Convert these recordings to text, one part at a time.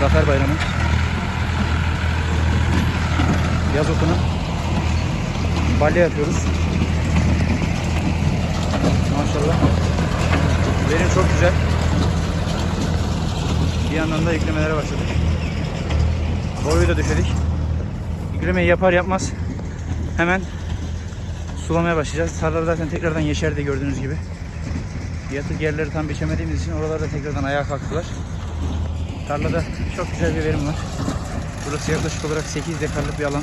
Zafer Bayramı. Yaz otunu. Balya yapıyoruz. Maşallah. Verim çok güzel. Bir yandan da yüklemelere başladık. Boyu da düşedik. Yüklemeyi yapar yapmaz hemen sulamaya başlayacağız. Tarlalar zaten tekrardan yeşerdi gördüğünüz gibi. Yatık yerleri tam biçemediğimiz için oralarda tekrardan ayağa kalktılar. Tarlada çok güzel bir verim var. Burası yaklaşık olarak 8 dekarlık bir alan.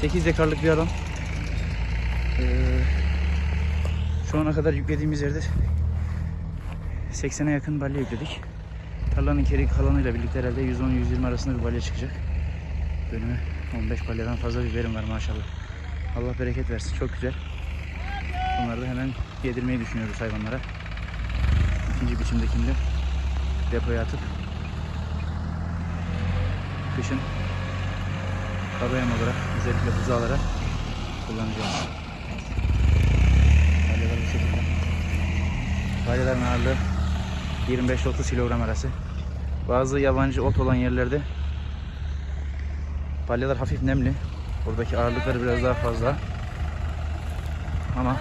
8 dekarlık bir alan. Ee, şu ana kadar yüklediğimiz yerde 80'e yakın balya yükledik. Tarlanın geri kalanıyla birlikte herhalde 110-120 arasında bir balya çıkacak. Bölüme 15 balyadan fazla bir verim var maşallah. Allah bereket versin. Çok güzel. Bunları da hemen yedirmeyi düşünüyoruz hayvanlara. İkinci biçimdekini de depoya atıp kışın kaba yem olarak özellikle buzağlara kullanacağız. Balyalar bu şekilde. Balyaların ağırlığı 25-30 kilogram arası. Bazı yabancı ot olan yerlerde balyalar hafif nemli. Buradaki ağırlıkları biraz daha fazla. Ama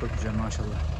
çok güzel maşallah.